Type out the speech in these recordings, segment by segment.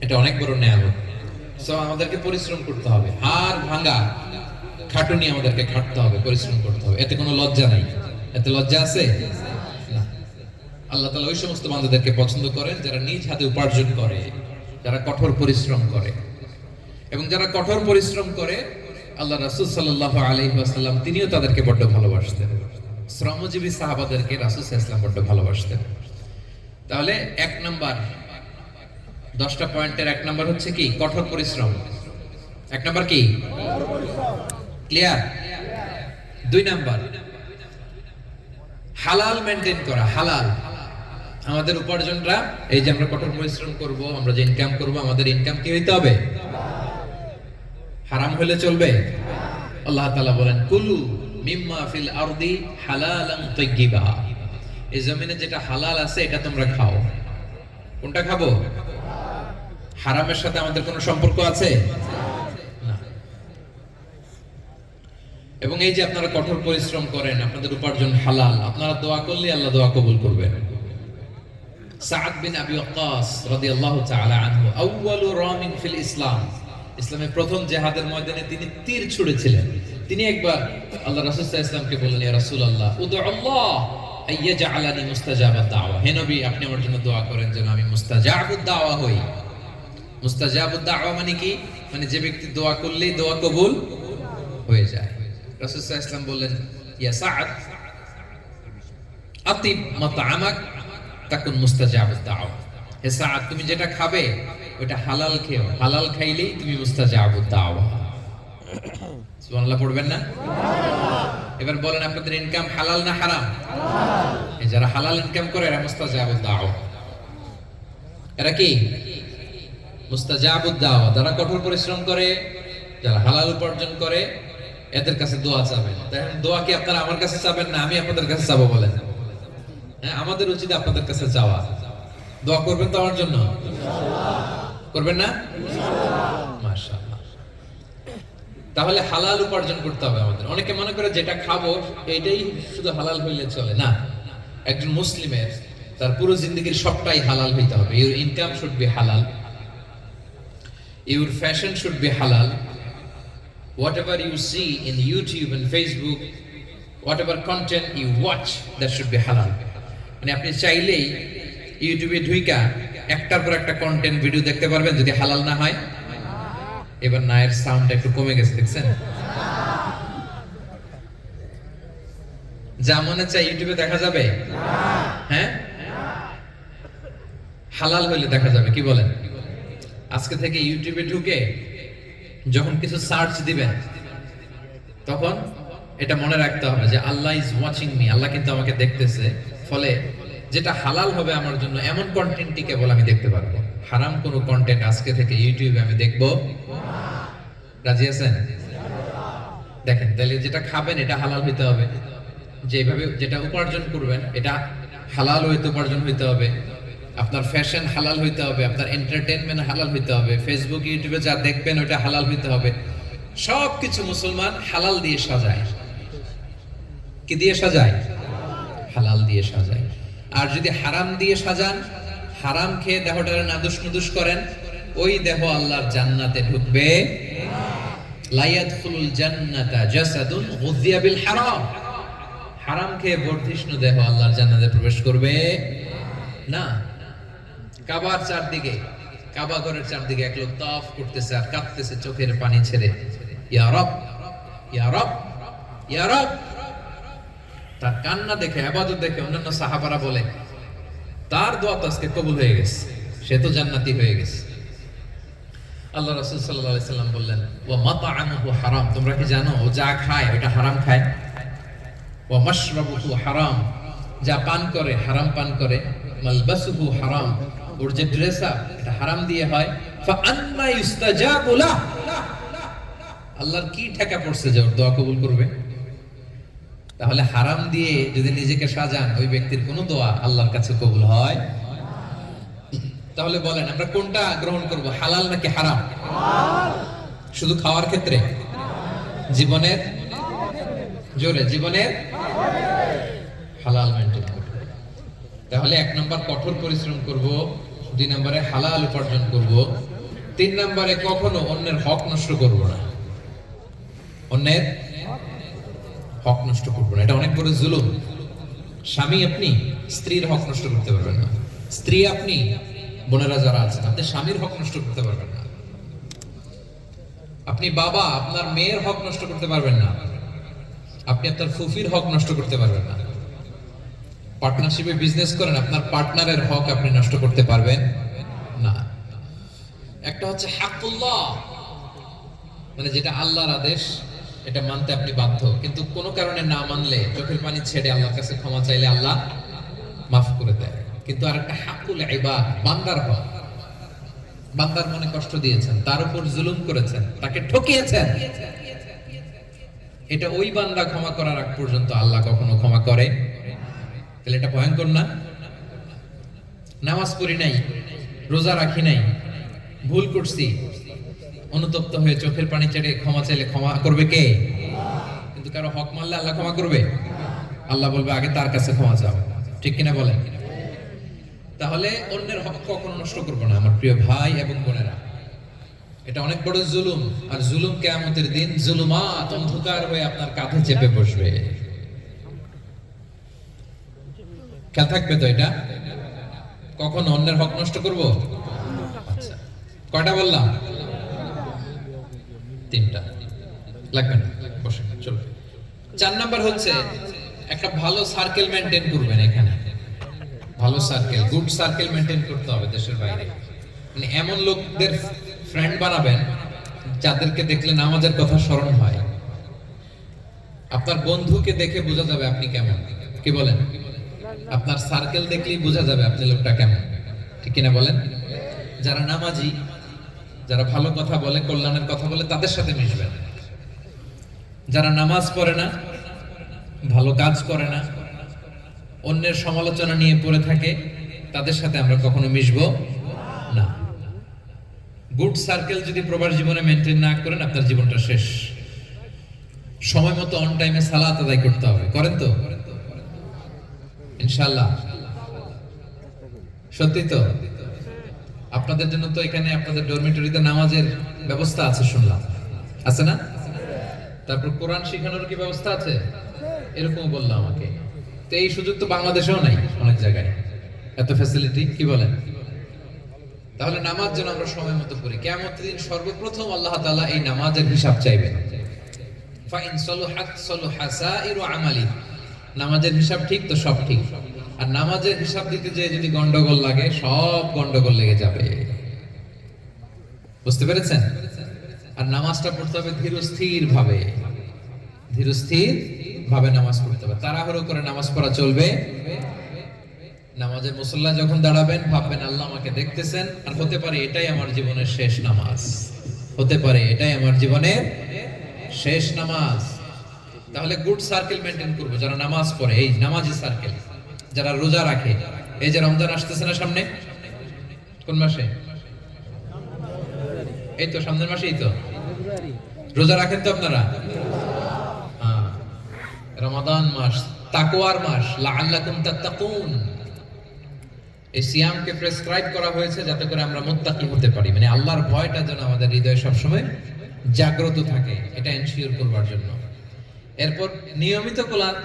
এটা অনেক বড় নেয়ামত। সো আমাদেরকে পরিশ্রম করতে হবে। হাড় ভাঙা খাটুনি আমাদেরকে খাটতে হবে, পরিশ্রম করতে হবে। এতে কোনো লজ্জা নাই। এতে লজ্জা আছে? আল্লাহ তাআলা ওই সমস্ত বান্দাদেরকে পছন্দ করেন, যারা নিজ হাতে উপার্জন করে, যারা কঠোর পরিশ্রম করে। এবং যারা কঠোর পরিশ্রম করে, আল্লাহ রাসূল সাল্লাল্লাহু আলাইহি ওয়াসাল্লাম, তিনিও তাদেরকে বড্ড ভালোবাসতেন। শ্রমজীবী সাহাবাদেরকে রাসূল আলাইহি ওয়াসাল্লাম বড্ড ভালোবাসতেন। তাহলে এক নাম্বার দশটা পয়েন্টের এক নাম্বার হচ্ছে কি? কঠোর পরিশ্রম। এক নাম্বার কি? ক্লিয়ার দুই নাম্বার। হালাল মেনটেন করা, হালাল। আমাদের উপার্জনটা, এই যে আমরা কঠোর পরিশ্রম করব, আমরা যে ইনকাম করব, আমাদের ইনকাম কি হইতে হবে? হারাম হলে চলবে? আল্লাহ তাআলা বলেন, কুলু মিম্মা ফিল আরদি হালালান তাইয়্যিবা এই জমিনে যেটা হালাল আছে, এটা তোমরা খাও। কোনটা খাব? হারামের সাথে আমাদের কোনো সম্পর্ক আছে? এবং এই যে আপনারা কঠোর পরিশ্রম করেন, আপনাদের উপার্জন হালাল, আপনারা দোয়া করলে আল্লাহ দোয়া কবুল করবেন। সাদ বিন আবি রাদিয়াল্লাহু তাআলা আনহু, আউয়ালু রামিন ফিল ইসলাম। ইসলামের প্রথম জিহাদের ময়দানে তিনি তীর ছুঁড়েছিলেন। তিনি একবার আল্লাহ রাসূল সাল্লাল্লাহু বললেন, ইয়া রাসূলুল্লাহ উদুল্লাহ আইয়াজআলানি দাওয়া। হে নবী, আপনি আমার জন্য দোয়া করেন যেন আমি মুস্তাজাবুদ দাওয়া হই। মানে কি? মানে যে ব্যক্তি দোয়া করলেই দোয়া কবুল হয়ে যায়। ওয়াসাল্লাম বললেন তুমি যেটা খাবে ওটা হালাল হালাল তুমি পড়বেন না? এবার বলেন, আপনাদের ইনকাম হালাল না হারাম? যারা হালাল ইনকাম করে, এরা দাওয়া এরা কি? মুস্তাজাবুদ দাওয়া যারা কঠোর পরিশ্রম করে, যারা হালাল উপার্জন করে, এদের কাছে দোয়া চাবেন। দোয়া কি আপনারা আমার কাছে চাবেন না আমি আপনাদের কাছে চাবো বলেন? হ্যাঁ আমাদের উচিত আপনাদের কাছে চাওয়া। দোয়া করবেন তো আমার জন্য? করবেন না? তাহলে হালাল উপার্জন করতে হবে আমাদের। অনেকে মনে করে যেটা খাব এটাই শুধু হালাল হইলে চলে। না। একজন মুসলিমের তার পুরো জিন্দগির সবটাই হালাল হইতে হবে। ইনকাম শুড বি হালাল শুড বি হালাল whatever you see in YouTube and Facebook whatever content you watch that should be হালাল মানে আপনি চাইলেই ইউটিউবে ঢুইকা একটার পর একটা কন্টেন্ট ভিডিও দেখতে পারবেন যদি হালাল না হয়। এবার নায়ের সাউন্ড একটু কমে গেছে, দেখছেন? যা মনে চাই ইউটিউবে দেখা যাবে? হ্যাঁ? হালাল হইলে দেখা যাবে, কি বলেন? আজকে থেকে ইউটিউবে ঢুকে যখন কিছু সার্চ দিবেন, তখন এটা মনে রাখতে হবে যে Allah is watching me Allah কিন্তু আমাকে দেখতেছে। ফলে যেটা হালাল হবে আমার জন্য এমন কন্টেন্টই কেবল আমি দেখতে পারব। হারাম কোনো কন্টেন্ট আজকে থেকে ইউটিউবে আমি দেখব। রাজি আছেন? দেখেন, তাহলে যেটা খাবেন এটা হালাল হইতে হবে। যেভাবে যেটা উপার্জন করবেন, এটা হালাল হইতে উপার্জন হইতে হবে। আপনার ফ্যাশন হালাল হইতে হবে, আপনার এন্টারটেনমেন্ট হালাল হইতে হবে ফেসবুক ইউটিউবে যা দেখবেন ওটা হালাল হইতে হবে। সব কিছু মুসলমান হালাল দিয়ে সাজায়। কি দিয়ে সাজায়? হালাল দিয়ে সাজায়। আর যদি হারাম দিয়ে সাজান, হারাম খেয়ে দেহটারে নাদুস নুদুস করেন, ওই দেহ আল্লাহর জান্নাতে ঢুকবে। লাইয়াদখুলুল জান্নাতা জাসাদুন গুযিয়া বিল হারাম। হারাম খেয়ে বর্ধিষ্ণু দেহ আল্লাহর জান্নাতে প্রবেশ করবে না। কাবার চারদিকে, কাবা ঘরের চারদিকে এক লোক তাফ করতেছে আর কাঁদতেছে চোখের পানি ছেড়ে। ইয়া রব ইয়া রব ইয়া রব। তার কান্না দেখে, আবাদত দেখে অন্যান্য সাহাবারা বলে, তার দোয়া তো আজকে কবুল হয়ে গেছে, সে তো জান্নাতি হয়ে গেছে। আল্লাহ রাসূল আলাইহি সাল্লাম বললেন, ওয়া মাতআমুহু হারাম। তোমরা কি জানো, ও যা খায় ওটা হারাম খায়? ওয়া মাশরাবুহু হারাম। যা পান করে, হারাম পান করে। মালবাসুহু হারাম। ওর যে ড্রেস এটা হারাম দিয়ে হয়। আল্লাহর কি ঠেকা পড়ছে যে ওর দোয়া কবুল করবে? তাহলে হারাম দিয়ে যদি নিজেকে সাজান, ওই ব্যক্তির কোনো দোয়া আল্লাহর কাছে কবুল হয়? তাহলে বলেন, আমরা কোনটা গ্রহণ করব, হালাল নাকি হারাম? শুধু খাওয়ার ক্ষেত্রে? জীবনের? জোরে, জীবনের? হালাল মেনটেন করব। তাহলে এক নম্বর কঠোর পরিশ্রম করব। দুই নম্বরে হালাল উপার্জন করব, তিন নম্বরে কখনো অন্যের হক নষ্ট করব না। অন্যের হক নষ্ট করব না। এটা অনেক বড় জুলুম। স্বামী আপনি স্ত্রীর হক নষ্ট করতে পারবেন না। স্ত্রী আপনি, বোনেরা যারা আছেন, আপনি স্বামীর হক নষ্ট করতে পারবেন না। আপনি বাবা, আপনার মেয়ের হক নষ্ট করতে পারবেন না। আপনি আপনার ফুফির হক নষ্ট করতে পারবেন না। পার্টনারশিপে বিজনেস করেন, আপনার পার্টনারের হক আপনি নষ্ট করতে পারবেন না। একটা হচ্ছে হাকুল্লাহ মানে যেটা আল্লাহর আদেশ, এটা মানতে আপনি বাধ্য। কিন্তু কোনো কারণে না মানলে, চোখের পানি ছেড়ে আল্লাহর কাছে ক্ষমা চাইলে আল্লাহ মাফ করে দেয়। কিন্তু আর একটা হাকুল এবার বান্দার হক। বান্দার মনে কষ্ট দিয়েছেন, তার উপর জুলুম করেছেন, তাকে ঠকিয়েছেন। এটা ওই বান্দা ক্ষমা করার আগ পর্যন্ত আল্লাহ কখনো ক্ষমা করে তাহলে এটা ভয়ঙ্কর না? নামাজ পড়ি নাই, রোজা রাখি নাই, ভুল করছি। অনুতপ্ত হয়ে চোখের পানি ছেড়ে ক্ষমা চাইলে ক্ষমা করবে কে? কিন্তু কারও হক মারলে আল্লাহ ক্ষমা করবে? আল্লাহ বলবে, আগে তার কাছে ক্ষমা চাও। ঠিক কিনা বলেন? তাহলে অন্যের হক কখনো নষ্ট করব না, আমার প্রিয় ভাই এবং বোনেরা। এটা অনেক বড় জুলুম, আর জুলুম কেয়ামতের দিন জুলুমাত অন্ধকার হয়ে আপনার কাঁধে চেপে বসবে। খেয়াল থাকবে তো এটা? কখন অন্যের হক নষ্ট করব? আচ্ছা। কয়টা বললাম? তিনটা। লাগবে না। চলো। চার নাম্বার হচ্ছে, একটা ভালো সার্কেল মেনটেন করবেন এখানে। ভালো সার্কেল গুড সার্কেল মেনটেন করতে হবে দেশের বাইরে। মানে এমন লোকদের ফ্রেন্ড বানাবেন, যাদেরকে দেখলে নামাজের কথা স্মরণ হয়। আপনার বন্ধুকে দেখে বোঝা যাবে আপনি কেমন। কি বলেন? আপনার সার্কেল দেখলেই বোঝা যাবে আপনি লোকটা কেমন। ঠিক কিনা বলেন? যারা নামাজি, যারা ভালো কথা বলে, কল্যাণের কথা বলে, তাদের সাথে মিশবেন যারা নামাজ পড়ে না, ভালো কাজ করে না, অন্যের সমালোচনা নিয়ে পড়ে থাকে, তাদের সাথে আমরা কখনো মিশবো না। গুড সার্কেল যদি প্রবাস জীবনে মেনটেন না করেন, আপনার জীবনটা শেষ। সময় মতো অন টাইমে সালাত আদায় করতে হবে। করেন তো? ইনশাল্লাহ সত্যি তো? আপনাদের জন্য তো এখানে আপনাদের ডরমিটরিতে নামাজের ব্যবস্থা আছে শুনলাম। আছে না? তারপর কোরআন শেখানোর কি ব্যবস্থা আছে? এরকম বলল আমাকে। তো এই সুযোগ তো বাংলাদেশেও নাই অনেক জায়গায়। এত ফ্যাসিলিটি কি বলেন? তাহলে নামাজ যেন আমরা সময় মতো করি। কেমন দিন সর্বপ্রথম আল্লাহ তাআলা এই নামাজের হিসাব চাইবেন। ফাইন সলুহাত সলুহা সাইরু আমালি। নামাজের হিসাব ঠিক তো সব ঠিক। আর নামাজের হিসাব দিতে যে যদি গন্ডগোল লাগে, সব গন্ডগোল লেগে যাবে। বুঝতে পেরেছেন? আর নামাজটা পড়তে হবে ধীর স্থির ভাবে ধীর স্থির ভাবে নামাজ পড়তে হবে। তাড়াহুড়ো করে নামাজ পড়া চলবে। নামাজের মুসল্লা যখন দাঁড়াবেন, ভাববেন, আল্লাহ আমাকে দেখতেছেন। আর হতে পারে এটাই আমার জীবনের শেষ নামাজ। হতে পারে এটাই আমার জীবনের শেষ নামাজ। তাহলে গুড সার্কেল মেনটেন করব, যারা নামাজ পড়ে, এই নামাজি সার্কেল যারা রোজা রাখে, এই যে রমজান আসতেছে না সামনে? কোন মাসে? এই তো, সামনের মাসেই তো। রোজা রাখেন তো আপনারা? হ্যাঁ। রমাদান মাস, তাকওয়ার মাস, লাআল্লাকুম তাত্তাকুন। এই সিয়ামকে প্রেসক্রাইব করা হয়েছে যাতে করে আমরা মুত্তাকি হতে পারি। মানে আল্লাহর ভয়টা যেন আমাদের হৃদয়ে সবসময় জাগ্রত থাকে, এটা এনশিওর করবার জন্য। এরপর নিয়মিত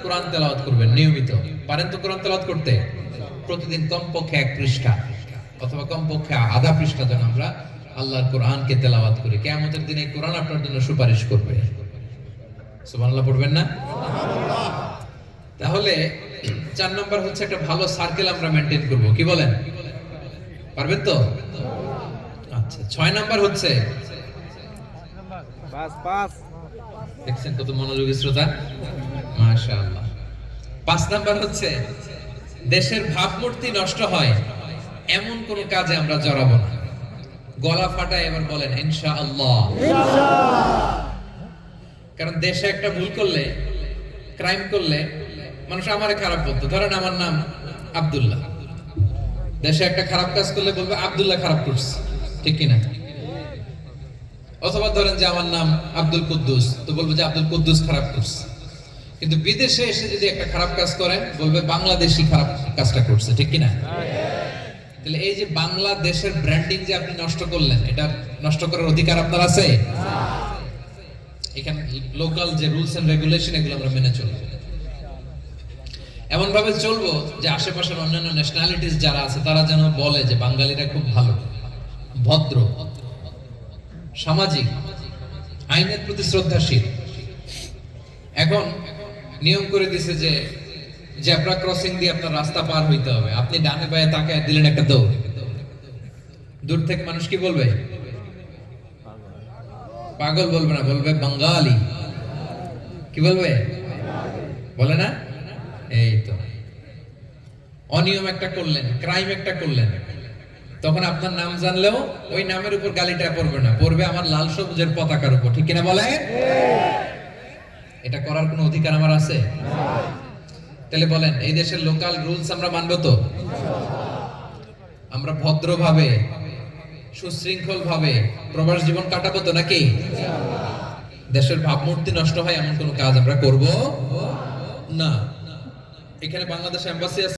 কোরআন তেলাওয়াত করবেন, নিয়মিত। পারেন তো কোরআন তেলাওয়াত করতে? প্রতিদিন কমপক্ষে এক পৃষ্ঠা, অথবা কমপক্ষে আধা পৃষ্ঠা যেন আমরা আল্লাহর কোরআনকে তেলাওয়াত করি। কেয়ামতের দিনে কোরআন আপনার জন্য সুপারিশ করবে। সুবহানাল্লাহ, পড়বেন না? তাহলে চার নম্বর হচ্ছে একটা ভালো সার্কেল আমরা মেনটেন করব। কি বলেন? পারবেন তো? আচ্ছা ছয় নম্বর হচ্ছে পাস পাস দেখছেন কত মনোযোগী শ্রোতা? মাশাআল্লাহ। পাঁচ নাম্বার হচ্ছে, দেশের ভাবমূর্তি নষ্ট হয়, এমন কোন কাজে আমরা জড়াবো না। গলা ফাটায় এবার বলেন, ইনশাআল্লাহ। কারণ দেশে একটা ভুল করলে, ক্রাইম করলে, মানুষ আমারে খারাপ বলতো। ধরেন আমার নাম আব্দুল্লাহ। দেশে একটা খারাপ কাজ করলে বলবে, আবদুল্লাহ খারাপ করছে। ঠিক কিনা? অথবা ধরেন যে আমার নাম আব্দুল কুদ্দুস, তো বলব যে আব্দুল কুদ্দুস খারাপ করছে। কিন্তু বিদেশে এসে যদি একটা খারাপ কাজ করেন, বলবে বাংলাদেশি খারাপ কাজটা করছে, ঠিক কিনা? তাহলে এই যে বাংলাদেশের ব্র্যান্ডিং যে আপনি নষ্ট করলেন, এটা নষ্ট করার অধিকার আপনার আছে? এখানে লোকাল যে রুলস এন্ড রেগুলেশন এগুলো আমরা মেনে চলবো। এমন ভাবে চলবো যে আশেপাশের অন্যান্য ন্যাশনালিটিস যারা আছে, তারা যেন বলে যে বাঙালিরা খুব ভালো, ভদ্র। সামাজিক, আইনের প্রতি শ্রদ্ধাশীল। এখন নিয়ম করে দিছে যে জেব্রা ক্রসিং দিয়ে আপনার রাস্তা পার হইতে হবে। আপনি ডানে বায়ে তাকায় দিলেন একটা দৌড়। দূর থেকে মানুষ কি বলবে? পাগল বলবে না, বলবে বাঙালি। কি বলবে? বলে না? এই তো। অনিয়ম একটা করলেন, ক্রাইম একটা করলেন। তখন আপনার নাম জানলেও ওই নামের উপর গালিটা পড়বে না। পড়বে আমার লাল সবুজের পতাকার উপর। ঠিক কিনা বলে এটা করার কোনো অধিকার আমার আছে? তাহলে বলেন, এই দেশের লোকাল রুলস আমরা মানবো তো? আমরা ভদ্রভাবে সুশৃঙ্খল ভাবে প্রবাস জীবন কাটাবো তো নাকি? দেশের ভাবমূর্তি নষ্ট হয় এমন কোনো কাজ আমরা করব? না। এখানে বাংলাদেশ এম্বাসি